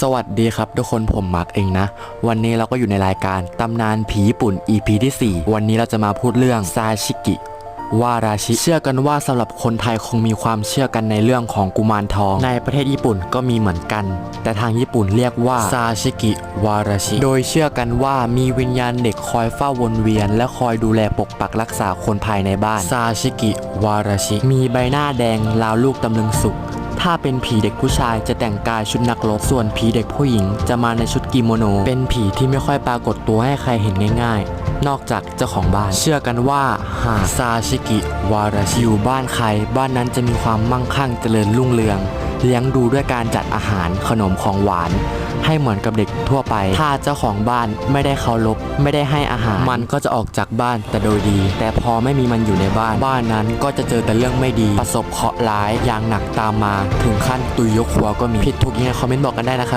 สวัสดีครับทุกคนผมมาร์กเองนะ วันนี้เราก็อยู่ในรายการตำนานผีญี่ปุ่น EP ที่ 4 วันนี้เราจะมาพูดเรื่องซาชิกิวาราชิเชื่อกันว่าสำหรับคนไทยคงมีความเชื่อกันในเรื่องของกุมารทอง ในประเทศญี่ปุ่นก็มีเหมือนกัน แต่ทางญี่ปุ่นเรียกว่าซาชิกิวาราชิ โดยเชื่อกันว่ามีวิญญาณเด็กคอยเฝ้าวนเวียน และคอยดูแลปกปักรักษาคนภายในบ้านซาชิกิวาราชิ มีใบหน้าแดงราวลูกตำลึงสุก ถ้าเป็นผีเด็กผู้ชายจะแต่งกายชุดนักรบส่วนผีเด็กผู้หญิง จะมาในชุดกิโมโน เป็นผีที่ไม่ค่อยปรากฏตัวให้ใครเห็นง่าย ๆ นอกจากเจ้าของบ้าน เชื่อกันว่าหากซาชิกิ วาราชิอยู่บ้านใคร บ้านนั้นจะมีความมั่งคั่งเจริญรุ่งเรือง เลี้ยงดูด้วยการจัดอาหารขนมของหวาน ให้เหมือนกับเด็กทั่วไป ถ้าเจ้าของบ้านไม่ได้เคารพไม่ได้ให้อาหาร มันก็จะออกจากบ้านแต่โดยดี แต่พอไม่มีมันอยู่ในบ้าน บ้านนั้นก็จะเจอแต่เรื่องไม่ดี ประสบเคราะห์ร้ายอย่างหนักตามมา ถึงขั้นตุยยกครัวก็มีผิดถูกยังไงคอมเมนต์บอกกันได้นะครับ